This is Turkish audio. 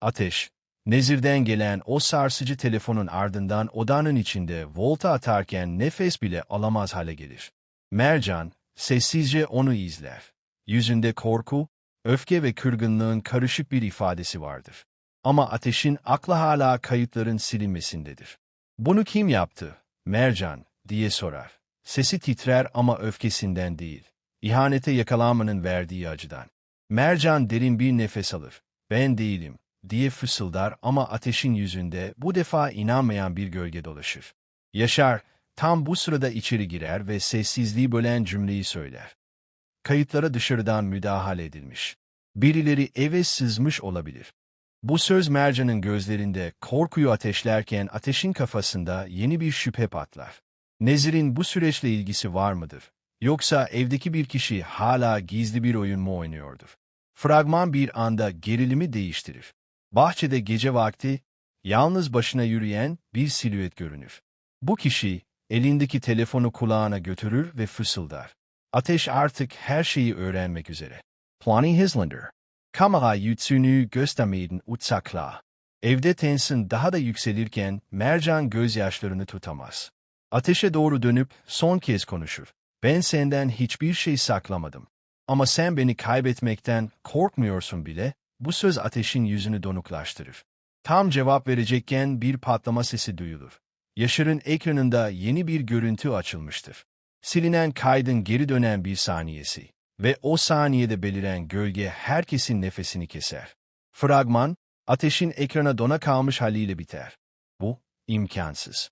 Ateş, Nezir'den gelen o sarsıcı telefonun ardından odanın içinde volta atarken nefes bile alamaz hale gelir. Mercan, sessizce onu izler. Yüzünde korku, öfke ve kırgınlığın karışık bir ifadesi vardır. Ama ateşin aklı hala kayıtların silinmesindedir. Bunu kim yaptı? Mercan, diye sorar. Sesi titrer ama öfkesinden değil. İhanete yakalanmanın verdiği acıdan. Mercan derin bir nefes alır. Ben değilim, diye fısıldar ama ateşin yüzünde bu defa inanmayan bir gölge dolaşır. Yaşar, tam bu sırada içeri girer ve sessizliği bölen cümleyi söyler. Kayıtlara dışarıdan müdahale edilmiş. Birileri eve sızmış olabilir. Bu söz Mercan'ın gözlerinde korkuyu ateşlerken ateşin kafasında yeni bir şüphe patlar. Nezir'in bu süreçle ilgisi var mıdır? Yoksa evdeki bir kişi hala gizli bir oyun mu oynuyordur? Fragman bir anda gerilimi değiştirir. Bahçede gece vakti, yalnız başına yürüyen bir silüet görünür. Bu kişi, elindeki telefonu kulağına götürür ve fısıldar. Ateş artık her şeyi öğrenmek üzere. Plani Hislander. Kamera yüzünü göstermeyin utsakla. Evde tensin daha da yükselirken Mercan gözyaşlarını tutamaz. Ateşe doğru dönüp son kez konuşur. Ben senden hiçbir şey saklamadım. Ama sen beni kaybetmekten korkmuyorsun bile, bu söz ateşin yüzünü donuklaştırır. Tam cevap verecekken bir patlama sesi duyulur. Yaşar'ın ekranında yeni bir görüntü açılmıştır. Silinen kaydın geri dönen bir saniyesi ve o saniyede beliren gölge herkesin nefesini keser. Fragman, ateşin ekrana dona kalmış haliyle biter. Bu, imkansız.